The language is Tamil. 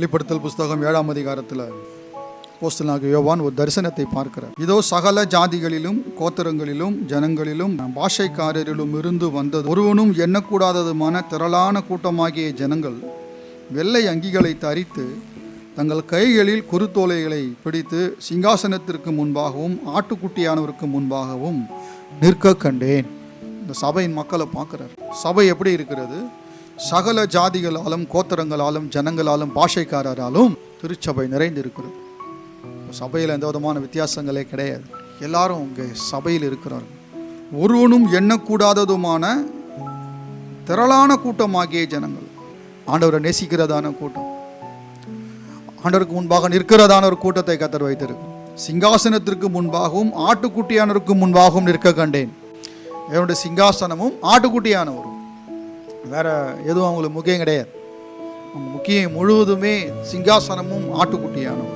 வெளிப்படுத்தல் புஸ்தகம் ஏழாம் அதிகாரத்தில் போஸ்தலனாகிய யோவான் ஒரு தரிசனத்தை பார்க்கிறார். இதோ சகல ஜாதிகளிலும் கோத்திரங்களிலும் ஜனங்களிலும் பாஷைக்காரரிலும் இருந்து வந்தது. ஒருவனும் எண்ணக்கூடாததுமான திரளான கூட்டமாகிய ஜனங்கள் வெள்ளை அங்கிகளை தரித்து தங்கள் கைகளில் குருத்தோலைகளை பிடித்து சிங்காசனத்திற்கு முன்பாகவும் ஆட்டுக்குட்டியானவருக்கு முன்பாகவும் நிற்க கண்டேன். இந்த சபையின் மக்களை பார்க்குறார். சபை எப்படி இருக்கிறது? சகல ஜாதிகளாலும் கோத்திரங்களாலும் ஜனங்களாலும் பாஷைக்காரராலும் திருச்சபை நிறைந்து இருக்கிறது சபையில் எந்த விதமான வித்தியாசங்களே கிடையாது. எல்லாரும் இங்கே சபையில் இருக்கிறார்கள். ஒருவனும் எண்ணக்கூடாததுமான திரளான கூட்டமாகிய ஜனங்கள். ஆண்டவரை நேசிக்கிறதான கூட்டம். ஆண்டவருக்கு முன்பாக நிற்கிறதான ஒரு கூட்டத்தை கத்தர் வைத்திருக்கும் சிங்காசனத்திற்கு முன்பாகவும் ஆட்டுக்குட்டியானவருக்கு முன்பாகவும் நிற்க கண்டேன். என்னுடைய சிங்காசனமும் ஆட்டுக்குட்டியானவரும். வேற எதுவும் அவங்களுக்கு முக்கியம் கிடையாது. அவங்க முக்கியம் முழுவதுமே சிங்காசனமும் ஆட்டுக்குட்டியானவர்